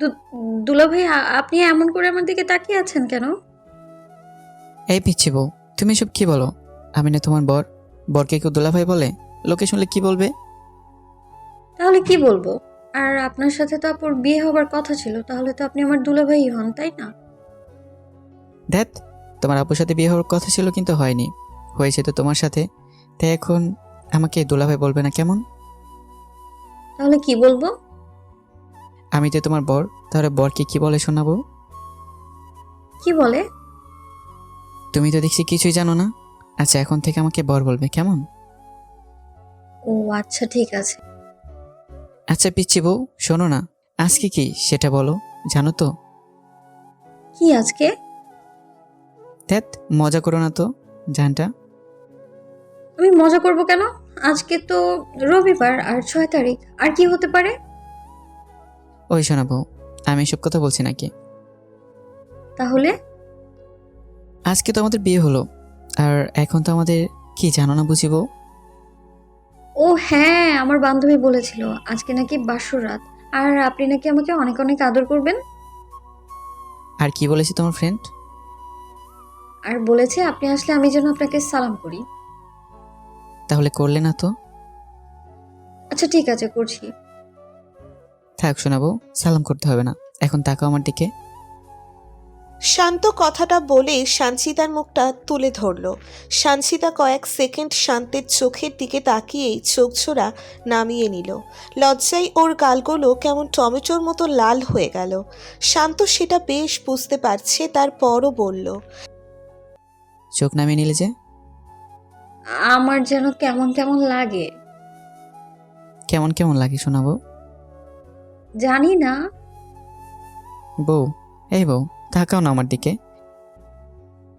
দু- দুলা ভাই আপনি এমন করে আমার দিকে তাকিয়ে আছেন কেন? এই পিচ্ছি বউ তুমি এসব কি বলো? আমি না তোমার বর। বরকে কেউ দোলাভাই বলে? লোকে শুনলে কি বলবে? তাহলে কি বলব? আর আপনার সাথে তো আপুর বিয়ে হবার কথা ছিল তাহলে তো আপনি আমার দুলা ভাই হন তাই না? দেখ তোমার আপুর সাথে বিয়ে হওয়ার কথা ছিল কিন্তু হয়নি। হয়েছে তো তোমার সাথে। তাই এখন আমাকে দোলাভাই বলবে না কেমন? তাহলে কি বলব? আমি তো তোমার বর তাহলে বরকে কি বলে শোনাবো? কি বলে? তুমি তো দেখছি কিছুই জানো না। আচ্ছা এখন থেকে আমাকে বর বলবে কেমন? ও আচ্ছা ঠিক আছে। আচ্ছা পিচ্ছি বউ শোনো না। আজকে কি সেটা বলো জানো তো? কি আজকে? দেখ মজা করো না তো জানটা। আমি মজা করব কেন? আজকে তো রবিবার আর ছয় তারিখ আর কি হতে পারে? ওই শোনা বউ আমি এসব কথা বলছি নাকি? তাহলে? আজকে তো আমাদের বিয়ে হলো আর এখন তো আমাদের কি জানো না বুঝিব ও হ্যাঁ আমার বান্ধবী বলেছিল আজকে নাকি বাসর রাত আর আপনি নাকি আমাকে অনেক অনেক আদর করবেন। আর কি বলেছে তোমার ফ্রেন্ড আর বলেছে আপনি আসলে আমি যেন আপনাকে সালাম করি। তাহলে করলে না তো? আচ্ছা ঠিক আছে করছি। থাক শোনাবো সালাম করতে হবে না। এখন তাকাও আমার দিকে। শান্ত কথাটা বলে সানসিতার মুখটা তুলে ধরল। সানসিতা কয়েক সেকেন্ড শান্তের চোখের দিকে তাকিয়েই চোখ ছোড়া নামিয়ে নিল। লজ্জায় ওর গালগুলো কেমন টমেটোর মতো লাল হয়ে গেল। শান্ত সেটা বেশ বুঝতে পারছে তারপরও বলল চোখ নামিয়ে নিলে যে? আমার যেন কেমন কেমন লাগে। কেমন কেমন লাগে শোনাবো? জানি না। বউ এই বউ তাকাও না আমার দিকে।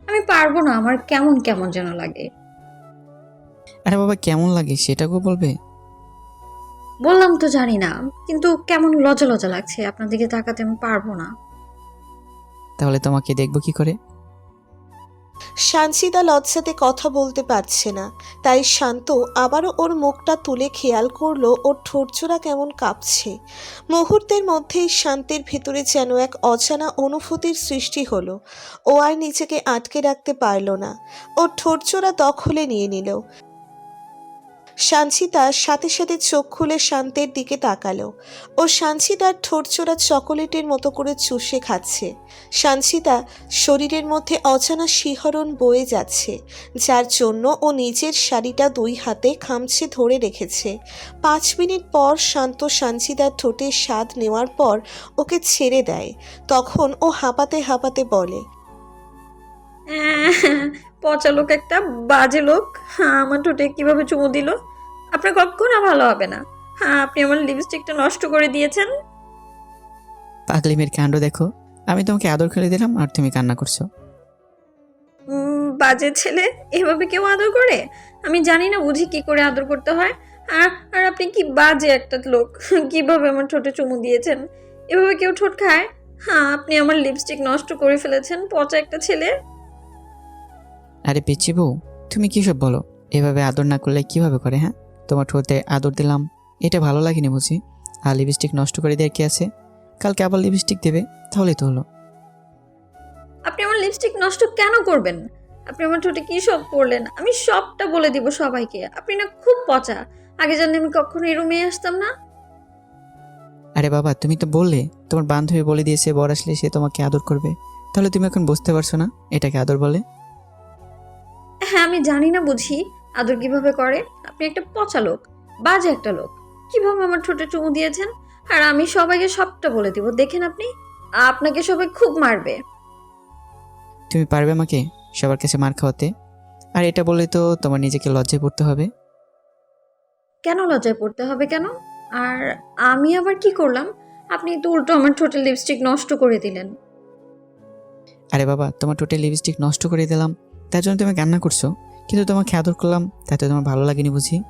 আমি পারব না আমার কেমন কেমন যেন লাগে। আরে বাবা কেমন লাগে সেটাকেও বলবে? বললাম তো জানি না কিন্তু কেমন লজা লজা লাগছে আপনার দিকে তাকাতে আমি পারব না। তাহলে তোমাকে দেখব কি করে? সানসিদা লজ্জাতে কথা বলতে পারছে না। তাই শান্ত আবারও ওর মুখটা তুলে খেয়াল করল ওর ঠোঁটজোড়া কেমন কাঁপছে। মুহূর্তের মধ্যেই শান্তির ভিতরে যেন এক অজানা অনুভূতির সৃষ্টি হলো। ও আর নিজেকে আটকে রাখতে পারল না। ওর ঠোঁটজোড়া দখলে নিয়ে নিল। সানসিতা সাথে সাথে চোখ খুলে শান্তের দিকে তাকালো ও সানসিতার ঠোঁটচোরা চকোলেটের মতো করে চুষে খাচ্ছে। সাঞ্চিতা শরীরের মধ্যে অজানা শিহরণ বয়ে যাচ্ছে, যার জন্য ও নিজের শাড়িটা দুই হাতে খামছে ধরে রেখেছে। পাঁচ মিনিট পর শান্ত সানসিতার ঠোঁটের স্বাদ নেওয়ার পর ওকে ছেড়ে দেয়, তখন ও হাঁপাতে হাঁপাতে বলে পচা লোক একটা বাজে লোক। হ্যাঁ আমার ঠোঁটে কীভাবে চুমু দিল? আপনার কখনো ভালো হবে না। হ্যাঁ আপনি আমার লিপস্টিকটা নষ্ট করে দিয়েছেন। পাগলিমের কাণ্ড দেখো। আমি তোমাকে আদর খেলে দিলাম আর তুমি কান্না করছ। উম, বাজে ছেলে এভাবে কেউ আদর করে? আমি জানি না বুঝি কি করে আদর করতে হয়। আর আর আপনি কি বাজে একটা লোক? কীভাবে আমার ঠোঁটে চুমু দিয়েছেন? এভাবে কেউ ঠোঁট খায়? হ্যাঁ আপনি আমার লিপস্টিক নষ্ট করে ফেলেছেন পচা একটা ছেলে। আরে পিচ্ছি বউ তুমি কি সব বলো? এভাবে আদর না করলে কীভাবে করে হ্যাঁ? তোমার ঠোঁটে আদর দিলাম। এটা ভালো লাগেনি বুঝি। আর লিপস্টিক নষ্ট করে দেওয়ার কি আছে? কালকে আবার লিপস্টিক দেবে তাহলেই তো হলো। আপনি আমার লিপস্টিক নষ্ট কেন করবেন? আপনি আমার ঠোঁটে কি সব করলেন আমি সবটা বলে দিব সবাইকে। আপনি না খুব পচা। আগে জানলে আমি কখনো এই রুমে আসতাম না। আরে বাবা তুমি তো বললে তোমার বান্ধবী বলে দিয়েছে বর আসলে সে তোমাকে আদর করবে। তাহলে তুমি এখন বুঝতে পারছ না এটাকে আদর বলে? হ্যাঁ আমি জানি না বুঝি আদর কীভাবে করে। আপনি একটা পচা লোক বাজে একটা লোক। কীভাবে আমার ঠোঁটে চুমু দিয়েছেন? আর আমি সবাইকে সবটা বলে দিব। দেখেন আপনি আপনাকে সবাই খুব মারবে। তুমি পারবে আমাকে সবার কাছে মার খাওয়াতে? আর এটা বলে তো তোমার নিজেকে লজ্জায় পড়তে হবে। কেন লজ্জায় পড়তে হবে কেন? আর আমি আবার কি করলাম? আপনি তো উল্টো আমার ঠোঁটে লিপস্টিক নষ্ট করে দিলেন। আরে বাবা তোমার টোটে লিপস্টিক নষ্ট করে দিলাম তার জন্য তুমি কান্না করছ? কিন্তু তোমাকে আদর করলাম তাতে তোমার ভালো লাগেনি বুঝি?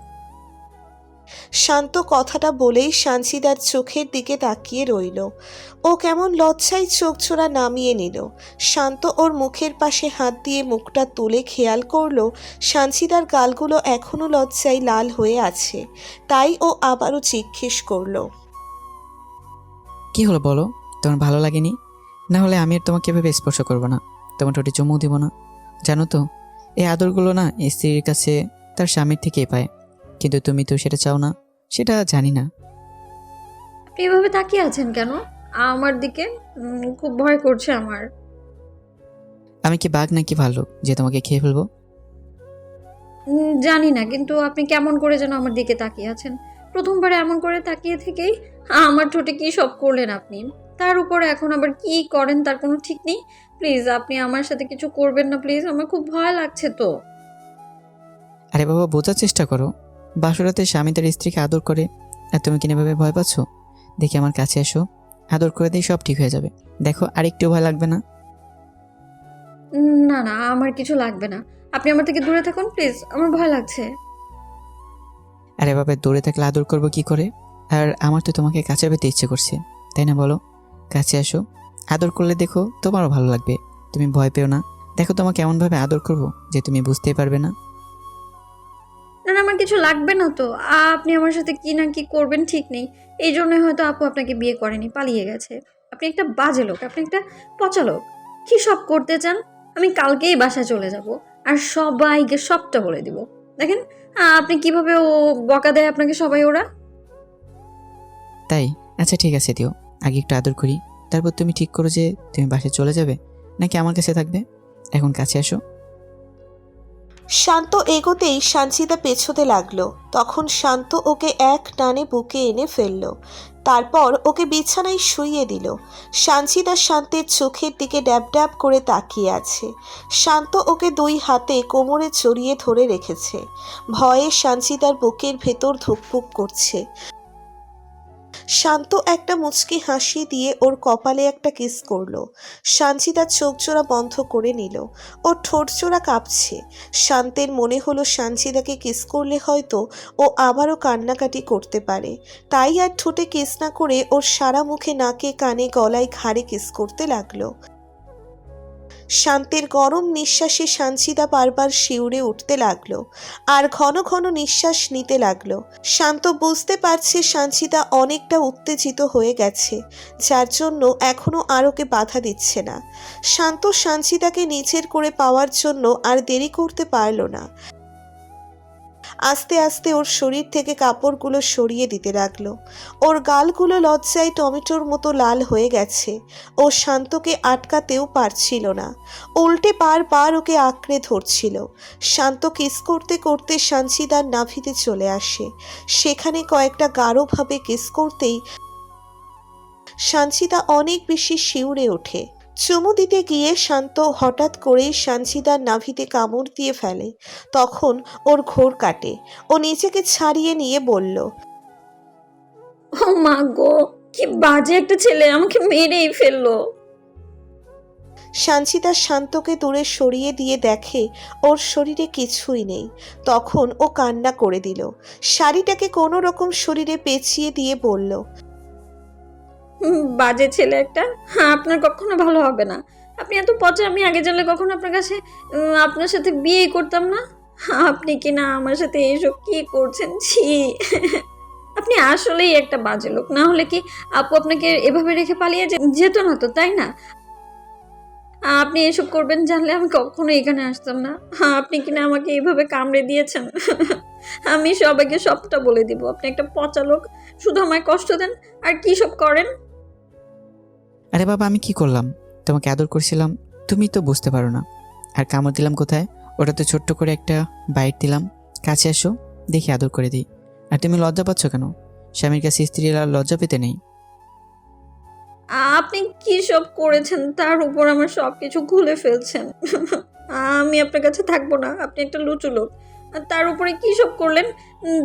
শান্ত কথাটা বলেই সানসিদার চোখের দিকে তাকিয়ে রইল। ও কেমন লজ্জায় চোখ ছোড়া নামিয়ে নিল। শান্ত ওর মুখের পাশে হাত দিয়ে মুখটা তুলে খেয়াল করল সানসিদার গালগুলো এখনও লজ্জায় লাল হয়ে আছে। তাই ও আবারও জিজ্ঞেস করল। কি হলো বলো? তোমার ভালো লাগেনি? না হলে আমি আর তোমাকে এভাবে স্পর্শ করব না। তোমার ঠোঁটে চুমু দিব না। জানো তো এই আদরগুলো না স্ত্রীর কাছে তার স্বামীর থেকেই পায়। কিন্তু তুমি তো সেটা চাও না সেটা জানি না। আপনি এভাবে তাকিয়ে আছেন কেন? আমার দিকে উম, খুব ভয় করছে আমার। আমি কি বাঘ নাকি ভালো যে তোমাকে খেয়ে ফেলব? উম, জানি না কিন্তু আপনি কেমন করে যেন আমার দিকে তাকিয়ে আছেন। প্রথমবার এমন করে তাকিয়ে থেকেই আমার ঠোঁটে কি সব করলেন আপনি? তার উপরে এখন আবার কি করেন তার কোনো ঠিক নেই। প্লিজ আপনি আমার সাথে কিছু করবেন না প্লিজ। আমার খুব ভয় লাগছে তো। আরে বাবা বোঝার চেষ্টা করো। বাসরাতে স্বামী তার স্ত্রীকে আদর করে। আর তুমি কিনে ভাবে ভয় পাচ্ছ? দেখি আমার কাছে এসো। আদর করে দিয়ে সব ঠিক হয়ে যাবে। দেখো আরেকটু ভয় লাগবে না? না না আমার কিছু লাগবে না। আপনি আমার থেকে দূরে থাকুন প্লিজ। আমার ভয় লাগছে। আরে বাবা দূরে থাকলে আদর করব কি করে? আর আমার তো তোমাকে কাছে পেতে ইচ্ছে করছে তাই না বলো? কাছে আসো। আদর করলে দেখো তোমারও ভালো লাগবে। তুমি ভয় পেও না। দেখো তোমাকে এমনভাবে আদর করব যে তুমি বুঝতেই পারবে না। না না আমার কিছু লাগবে না তো। আপনি আমার সাথে কি না কি করবেন ঠিক নেই। এই জন্যই হয়তো আপু আপনাকে বিয়ে করেনি পালিয়ে গেছে। আপনি একটা বাজে লোক আপনি একটা পচা লোক। কি সব করতে চান? আমি কালকেই বাসায় চলে যাব আর সবাইকে সবটা বলে দিব। দেখেন আপনি কীভাবে ও বকা দেয় আপনাকে সবাই ওরা? তাই? আচ্ছা ঠিক আছে দিও। আগে একটু আদর করি। তারপর তুমি ঠিক করো যে তুমি বাসায় চলে যাবে, নাকি আমার কাছে থাকবে? এখন কাছে আসো। শান্ত এগোতেই সানজিদা পেছোতে লাগল। তখন শান্ত ওকে এক টানে বুকে এনে ফেলল। তারপর ওকে বিছানায় শুইয়ে দিল। সানজিদা শান্তের চোখের দিকে ড্যাব ড্যাব করে তাকিয়ে আছে। শান্ত ওকে দুই হাতে কোমরে জড়িয়ে ধরে রেখেছে। ভয়ে সানজিদার বুকের ভেতর ধুকপুক করছে। শান্ত একটা মুচকি হাসি দিয়ে ওর কপালে একটা কিস করল। সানজিদা চোখ জোড়া বন্ধ করে নিল। ও ঠোঁট জোড়া কাঁপছে। শান্তের মনে হলো সানজিদাকে কিস করলে হয়তো ও আবারও কান্নাকাটি করতে পারে। তাই আর ঠোঁটে কিস না করে ওর সারা মুখে নাকে কানে গলায় ঘাড়ে কিস করতে লাগল। শান্তের গরম নিঃশ্বাসে সানজিদা বারবার শিউরে উঠতে লাগল আর ঘন ঘন নিঃশ্বাস নিতে লাগল। শান্ত বুঝতে পারছে সানজিদা অনেকটা উত্তেজিত হয়ে গেছে, যার জন্য এখনও আর ওকে বাধা দিচ্ছে না। শান্ত সাঞ্চিতাকে নিচের করে পাওয়ার জন্য আর দেরি করতে পারল না। আস্তে আস্তে ওর শরীর থেকে কাপড়গুলো সরিয়ে দিতে লাগল। ওর গালগুলো লজ্জায় টমেটোর মতো লাল হয়ে গেছে। ও শান্তকে আটকাতেও পারছিল না। উল্টে বারবার ওকে আঁকড়ে ধরছিল। শান্ত কিস করতে করতে সানজিদার নাভিতে চলে আসে। সেখানে কয়েকটা গাঢ়ভাবে কিস করতেই সানজিদা অনেক বেশি শিউরে ওঠে। চুমু দিতে গিয়ে শান্ত হঠাৎ করেই সানজিদার নাভিতে কামড় দিয়ে ফেলে। তখন ওর ঘোর কাটে। ও নিজেকে ছাড়িয়ে নিয়ে বলল ও মা গো কি বাজে একটা ছেলে আমাকে মেরেই ফেলল। সানজিদা শান্তকে দূরে সরিয়ে দিয়ে দেখে ওর শরীরে কিছুই নেই। তখন ও কান্না করে দিল। শাড়িটাকে কোনো রকম শরীরে পেঁচিয়ে দিয়ে বলল বাজে ছেলে একটা। হ্যাঁ আপনার কখনো ভালো হবে না। আপনি এত পচে, আমি আগে জানলে কখনো আপনার কাছে আপনার সাথে বিয়ে করতাম না? আপনি কি না আমার সাথে এইসব কি করছেন? ছি। আপনি আসলেই একটা বাজে লোক। না হলে কি আপু আপনাকে এভাবে রেখে পালিয়ে যেত না তো, তাই না? আপনি এসব করবেন জানলে আমি কখনো এখানে আসতাম না। আপনি কি না আমাকে এইভাবে কামড়ে দিয়েছেন? আমি সবাইকে সবটা বলে দিব। আপনি একটা পচা লোক। শুধু আমায় কষ্ট দেন। আর কি সব করেন? আরে বাবা, আমি কি করলাম? তোমাকে আদর করছিলাম, তুমি তো বুঝতে পারো না। আর কামড় দিলাম কোথায়? ওটা তো ছোট্ট করে একটা বাইট দিলাম। কাছে আসো, দেখি আদর করে দিই। আর তুমি লজ্জা পাচ্ছ কেন? স্বামীর কাছে স্ত্রীরা লজ্জা পেতে নেই। আপনি কি সব করেছেন? তার উপর আমার সব কিছু খুলে ফেলছেন। আমি আপনার কাছে থাকব না, আপনি একটা লুচু লোক। আর তার উপরে কি সব করলেন?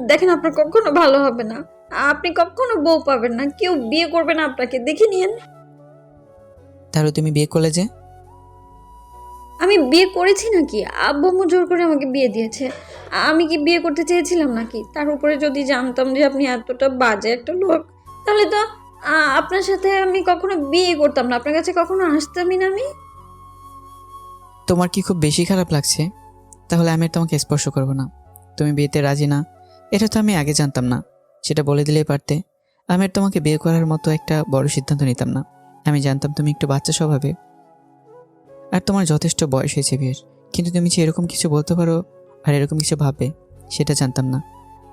দেখেন, আপনার কখনো ভালো হবে না। আপনি কখনো বউ পাবেন না, কেউ বিয়ে করবে না আপনাকে। দেখে নিয়েন। তাহলে তুমি বিয়ে করলে যে? আমি বিয়ে করেছি নাকি? আব্বু আম্মু জোর করে আমাকে বিয়ে দিয়েছে। আমি কি বিয়ে করতে চেয়েছিলাম নাকি? তার উপরে যদি জানতাম যে আপনি এতটা বাজে একটা লোক তাহলে তো আপনার সাথে আমি কখনো বিয়ে করতাম না। আপনার কাছে কখনো আসতামই না আমি? তোমার কি খুব বেশি খারাপ লাগছে? তাহলে আমি আর তোমাকে স্পর্শ করব না। তুমি বিয়েতে রাজি না? এটা তো আমি আগে জানতাম না। সেটা বলে দিলেই পারতে। আমি আর তোমাকে বিয়ে করার মতো একটা বড় সিদ্ধান্ত নিতাম না। আমি জানতাম তুমি একটু বাচ্চা স্বভাবে। আর তোমার যথেষ্ট বয়স হয়েছে বিয়ের কিন্তু তুমি যে এরকম কিছু বলতে পারো আর এরকম কিছু ভাববে সেটা জানতাম না।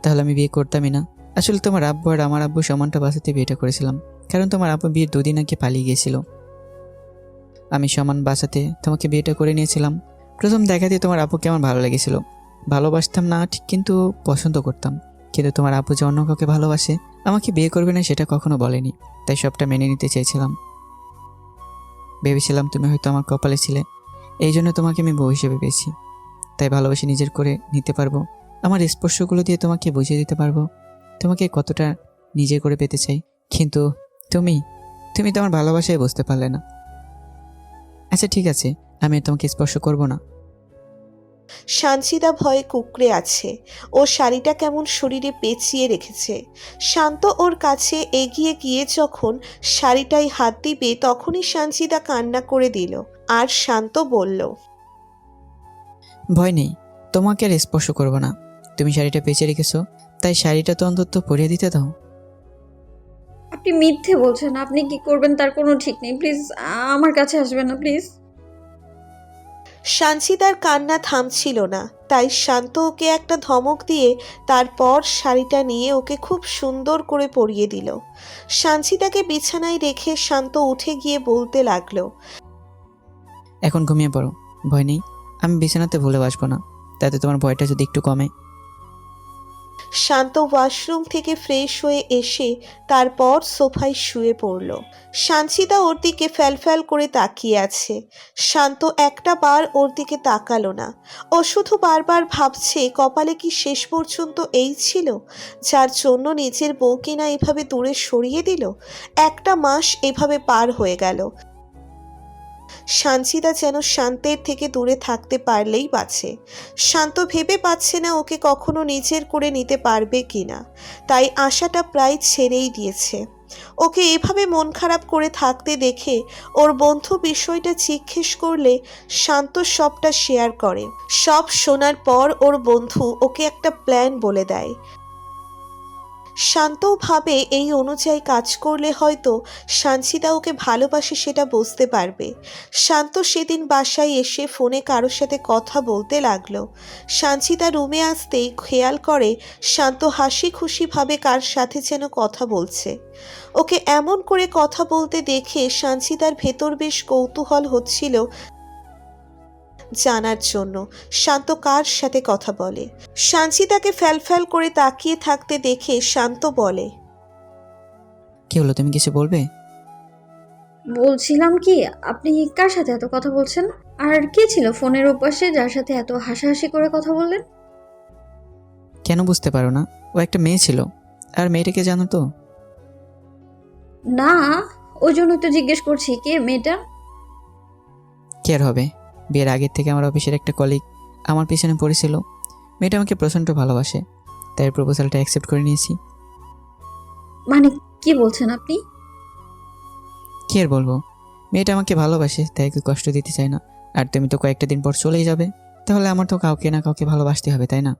তাহলে আমি বিয়ে করতামই না। আসলে তোমার আব্বু আর আমার আব্বু সমানটা বাঁচাতে বিয়েটা করেছিলাম। কারণ তোমার আব্বু বিয়ের দুদিন আগে পালিয়ে গিয়েছিল। আমি সমান বাঁচাতে তোমাকে বিয়েটা করে নিয়েছিলাম। প্রথম দেখাতে তোমার আব্বুকে আমার ভালো লেগেছিল। ভালোবাসতাম না, ঠিক কিন্তু পছন্দ করতাম। কিন্তু তোমার আব্বু যে অন্য কাউকে ভালোবাসে, আমাকে বিয়ে করবে না সেটা কখনো বলেনি। তাই সবটা মেনে নিতে চেয়েছিলাম। ভেবেছিলাম তুমি হয়তো আমার কপালে ছিলে। এই জন্য তোমাকে আমি বউ হিসেবে পেয়েছি। তাই ভালোবেসে নিজের করে নিতে পারব। আমার স্পর্শগুলো দিয়ে তোমাকে বুঝিয়ে দিতে পারব। তোমাকে কতটা নিজে করে পেতে চাই। কিন্তু তুমি তুমি তো আমার ভালোবাসায় বুঝতে পারলে না। আচ্ছা ঠিক আছে। আমি তোমাকে স্পর্শ করব না। সানসিদা ভয়ে কুকড়ে আছে। ও শাড়িটা কেমন শরীরে পেঁচিয়ে রেখেছে। শান্ত ওর কাছে এগিয়ে গিয়ে যখন শাড়িটায় হাত দিবে তখনই সানসিদা কান্না করে দিল আর শান্ত বলল ভয় নেই তোমাকে আর স্পর্শ করব না। তুমি শাড়িটা পেঁচে রেখেছো তাই শাড়িটা তো অন্তত পরিয়ে দিতে দাও। আপনি মিথ্যে বলছেন আপনি কি করবেন তার কোনো ঠিক নেই। প্লিজ আমার কাছে আসবেন না প্লিজ। সানসিদার কান্না থামছিল না, তাই শান্ত ওকে একটা ধমক দিয়ে তারপর শাড়িটা নিয়ে ওকে খুব সুন্দর করে পরিয়ে দিল। সানসিদাকে বিছানায় রেখে শান্ত উঠে গিয়ে বলতে লাগল, এখন ঘুমিয়ে পড়ো, ভয় নেই, আমি বিছানাতে ভুলে বাসবো না, তাতে তোমার ভয়টা যদি একটু কমে। শান্ত ওয়াশরুম থেকে ফ্রেশ হয়ে এসে তারপর সোফায় শুয়ে পড়ল। সানসিদা ওর দিকে ফ্যালফ্যাল করে তাকিয়ে আছে। শান্ত একটা বার ওর দিকে তাকালো না। ও শুধু বারবার ভাবছে, কপালে কি শেষ পর্যন্ত এই ছিল? যার জন্য নিজের বউকে না এভাবে দূরে সরিয়ে দিল? একটা মাস এভাবে পার হয়ে গেল। সানসিদা যেন শান্তের থেকে দূরে থাকতে পারলেই বাঁচে। শান্ত ভেবে পাচ্ছে না ওকে কখনো নিজের করে নিতে পারবে কিনা। তাই আশাটা প্রায় ছেড়েই দিয়েছে। ওকে এভাবে মন খারাপ করে থাকতে দেখে ওর বন্ধু বিষয়টা জিজ্ঞেস করলে শান্ত সবটা শেয়ার করে। সব শোনার পর ওর বন্ধু ওকে একটা প্ল্যান বলে দেয়। শান্তও ভাবে এই অনুযায়ী কাজ করলে হয়তো সানসিদা ওকে ভালোবাসে সেটা বুঝতে পারবে। শান্ত সেদিন বাসায় এসে ফোনে কারোর সাথে কথা বলতে লাগল। সানসিদা রুমে আসতেই খেয়াল করে শান্ত হাসি খুশিভাবে কার সাথে যেন কথা বলছে। ওকে এমন করে কথা বলতে দেখে সানসিদার ভেতর বেশ কৌতূহল হচ্ছিল জানার জন্য। শান্ত কার সাথে কথা বলে? সানসিদাকে ফ্যালফ্যাল করে তাকিয়ে থাকতে দেখে শান্ত বলে কি হলো তুমি কিছু বলবে? বলছিলাম কি আপনি কার সাথে এত কথা বলছেন? আর কে ছিল ফোনের ওপাশে যার সাথে এত হাসাহাসি করে কথা বললেন? কেন বুঝতে পারো না? ও একটা মেয়ে ছিল। আর মেয়েটাকে জানো তো? না ওই জন্য তো জিজ্ঞেস করছি কে মেয়েটা? কে আর হবে? বিয়ের আগের থেকে আমার অফিসের একটা কলিগ আমার পিছনে পড়েছিল। মেয়েটা আমাকে প্রচণ্ড ভালোবাসে তাই প্রপোজালটা অ্যাকসেপ্ট করে নিয়েছি। মানে কি বলছেন আপনি? কি আর বলব? মেয়েটা আমাকে ভালোবাসে তাই একটু কষ্ট দিতে চায় না। আর তুমি তো কয়েকটা দিন পর চলেই যাবে। তাহলে আমার তো কাউকে না কাউকে ভালোবাসতে হবে তাই না?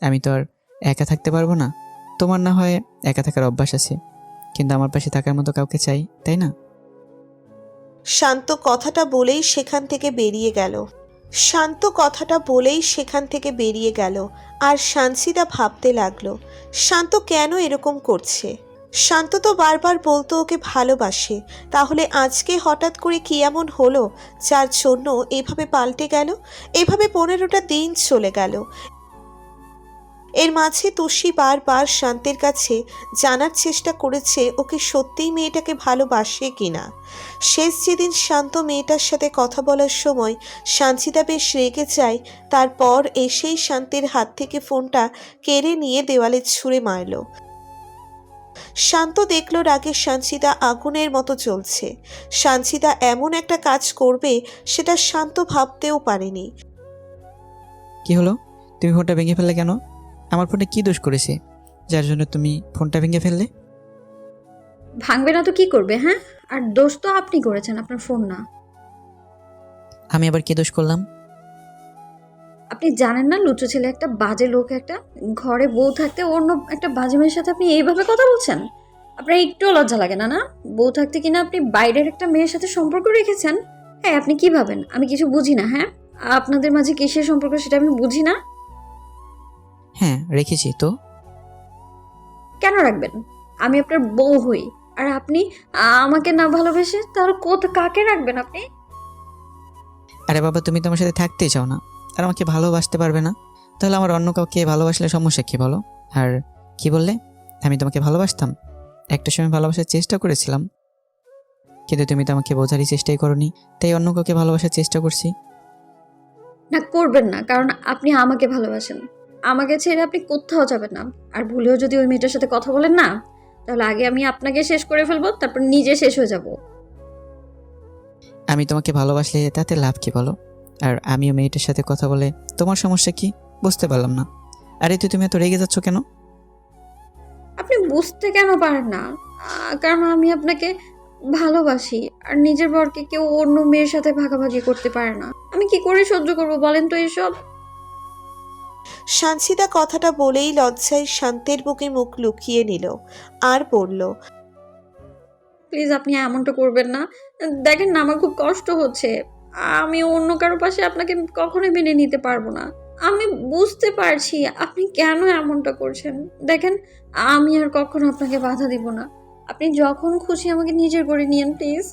আমি তো আর একা থাকতে পারব না। তোমার না হয় একা থাকার অভ্যাস আছে। কিন্তু আমার পাশে থাকার মতো কাউকে চাই তাই না? শান্ত কথাটা বলেই সেখান থেকে বেরিয়ে গেল। শান্ত কথাটা বলেই সেখান থেকে বেরিয়ে গেল। আর সানসিদা ভাবতে লাগল, শান্ত কেন এরকম করছে? শান্ত তো বারবার বলতো ওকে ভালোবাসে। তাহলে আজকে হঠাৎ করে কি এমন হলো, যার জন্য এভাবে পাল্টে গেল? এভাবে পনেরোটা দিন চলে গেল। এর মাঝে তুষি বারবার শান্তের কাছে জানার চেষ্টা করেছে ওকে সত্যিই মেয়েটাকে ভালোবাসে কিনা। শেষ যেদিন শান্ত মেয়েটার সাথে কথা বলার সময় সানসিদা বেশ রেগে যায়, তারপর এসেই শান্তির হাত থেকে ফোনটা কেড়ে নিয়ে দেওয়ালে ছুঁড়ে মারল। শান্ত দেখল রাগে সানসিদা আগুনের মতো চলছে সানসিদা এমন একটা কাজ করবে সেটা শান্ত ভাবতেও পারেনি। কি হলো? তুমি ফোনটা ভেঙে ফেললে কেন? আমার ফোনে কি দোষ করেছে? যার জন্য তুমি ফোনটা ভেঙে ফেললে? ভাঙবে না তো কি করবে হ্যাঁ? আর দোষ তো আপনি করেছেন আপনার ফোন না। আমি আবার কি দোষ করলাম? আপনি জানেন না লুচু ছেলে একটা বাজে লোক একটা ঘরে বউ থাকতে অন্য একটা বাজে মেয়ের সাথে আপনি এইভাবে কথা বলছেন? আপনার একটুও লজ্জা লাগে না না? বউ থাকতে কিনা আপনি বাইরের একটা মেয়ের সাথে সম্পর্ক রেখেছেন? হ্যাঁ আপনি কি ভাবেন? আমি কিছু বুঝি না হ্যাঁ? আপনাদের মাঝে কিসের সম্পর্ক সেটা আমি বুঝি না? হ্যাঁ রেখেছি তো? কেন রাখবেন? আমি আপনার বউ হই আর আপনি আমাকে না ভালোবেসে তাহলে কত কাকে রাখবেন আপনি? আরে বাবা তুমি তোমার সাথে থাকতেই চাও না আর আমাকে ভালোবাসতে পারবে না। তাহলে আমার অন্য কাউকে ভালোবাসলে সমস্যা কি বলো? আর কি বললে? আমি তোমাকে ভালোবাসতাম একটা সময় ভালোবাসার চেষ্টা করেছিলাম কিন্তু তুমি তো আমাকে বোঝারই চেষ্টাই করনি তাই অন্য কাউকে ভালোবাসার চেষ্টা করছি। না করবেন না কারণ আপনি আমাকে ভালোবাসেন। আমাকে ছেড়ে আপনি কোথাও যাবেন না। আর ভুলেও যদি ওই মেয়েটার সাথে কথা বলেন না তাহলে আগে আমি আপনাকে শেষ করে ফেলব তারপর নিজে শেষ হয়ে যাব। আমি তোমাকে ভালোবাসলে তাতে লাভ কি বলো? আর আমিও মেয়েটার সাথে কথা বলে তোমার সমস্যা কি? বুঝতে পারলাম না। আরে তুই তুমি এত রেগে যাচ্ছ কেন? আপনি বুঝতে কেন পারেন না? কারণ আমি আপনাকে ভালোবাসি আর নিজের বরকে কেউ অন্য মেয়ের সাথে ভাগাভাগি করতে পারে না। আমি কি করে সহ্য করব বলেন তো এসব? সানসিদা কথাটা বলেই লজ্জায় শান্তের বুকে মুখ লুকিয়ে নিল আর বলল, প্লিজ আপনি এমনটা করবেন না। দেখেন না, আমার খুব কষ্ট হচ্ছে। আমি অন্য কারও পাশে আপনাকে কখনোই মেনে নিতে পারব না। আমি বুঝতে পারছি আপনি কেন এমনটা করছেন। দেখেন, আমি আর কখনো আপনাকে বাধা দিব না। আপনি যখন খুশি আমাকে নিজের করে নিয়েন, প্লিজ।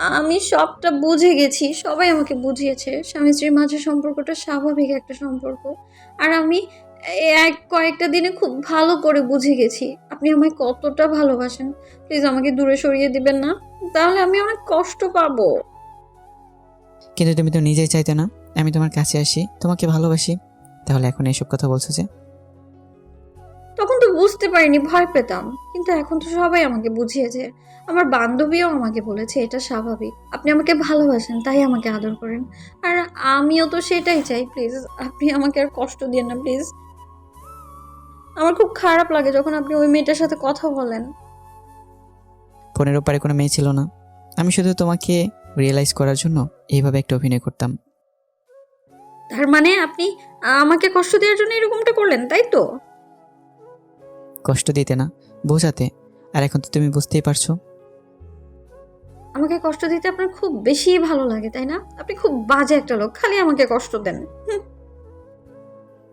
আমি সবটা বুঝে গেছি, সবাই আমাকে বুঝিয়েছে। স্বামী স্ত্রীর মাঝে সম্পর্কটা স্বাভাবিক একটা সম্পর্ক। আর আমি এক কয়েকটা দিনে খুব ভালো করে বুঝে গেছি। আপনি আমায় কতটা ভালোবাসেন। প্লিজ আমাকে দূরে সরিয়ে দিবেন না, তাহলে আমি অনেক কষ্ট পাবো। কিন্তু তুমি তো নিজেই চাইতে না। আমি তোমার কাছে আসি, তোমাকে ভালোবাসি। তাহলে এখন এইসব কথা বলছো যে তখন তো বুঝতে পারিনি ভয় পেতাম। কিন্তু এখন তো সবাই আমাকে বুঝিয়েছে। আমার বান্ধবীও আমাকে বলেছে এটা স্বাভাবিক। আপনি আমাকে ভালোবাসেন তাই আমাকে আদর করেন। আর আমিও তো সেটাই চাই প্লিজ আপনি আমাকে আর কষ্ট দিন না প্লিজ। আমার খুব খারাপ লাগে যখন আপনি ওই মেয়েটার সাথে কথা বলেন। ফোনের ওপারে কোনো মেয়ে ছিল না। আমি শুধু তোমাকে রিয়েলাইজ করার জন্য এইভাবে একটা অভিনয় করতাম। তার মানে আপনি আমাকে কষ্ট দেওয়ার জন্য এরকমটা করলেন তাই তো? কষ্ট দিতে না বোঝাতে। আর এখন তো তুমি বুঝতেই পারছ। আমাকে কষ্ট দিতে আপনার খুব বেশি ভালো লাগে তাই না? আপনি খুব বাজে একটা লোক খালি আমাকে কষ্ট দেন। হুম,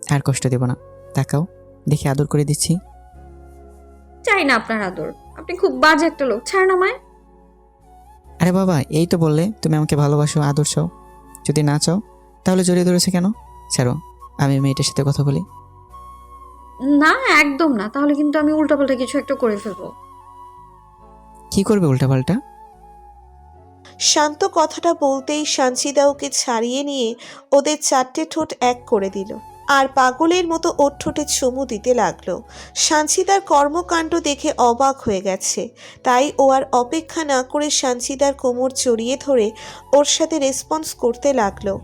আর কষ্ট দেব না। তাকাও দেখি আদর করে দিচ্ছি। চাই না আপনার আদর। আপনি খুব বাজে একটা লোক ছাড় আমায় আরে বাবা এই তো বললে তুমি আমাকে ভালোবাসো আদর চাও। যদি না চাও তাহলে জড়িয়ে ধরেছে কেন? ছাড়ো আমি মেয়েটার সাথে কথা বলি। না একদম না। তাহলে কিন্তু আমি উল্টাপাল্টা কিছু একটা করে ফেলব। কি করবে উল্টাপাল্টা? শান্ত কথাটা বলতেই সানসিদা ওকে ছাড়িয়ে নিয়ে ওদের চারটে ঠোঁট এক করে দিল। আর পাগলের মতো ওর ঠোঁটে চুমু দিতে লাগল। সানসিদার কর্মকাণ্ড দেখে অবাক হয়ে গেছে। তাই ও আর অপেক্ষা না করে সানসিদার কোমর জড়িয়ে ধরে ওর সাথে রেসপন্স করতে লাগল।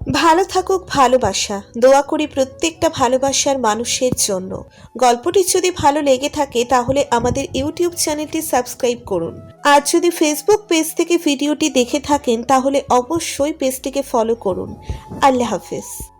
ভালো থাকুক ভালোবাসা, দোয়া করি প্রত্যেকটা ভালোবাসার মানুষের জন্য। গল্পটি যদি ভালো লেগে থাকে, তাহলে আমাদের ইউটিউব চ্যানেলটি সাবস্ক্রাইব করুন। আর যদি ফেসবুক পেজ থেকে ভিডিওটি দেখে থাকেন, তাহলে অবশ্যই পেজটিকে ফলো করুন। আল্লাহ হাফেজ।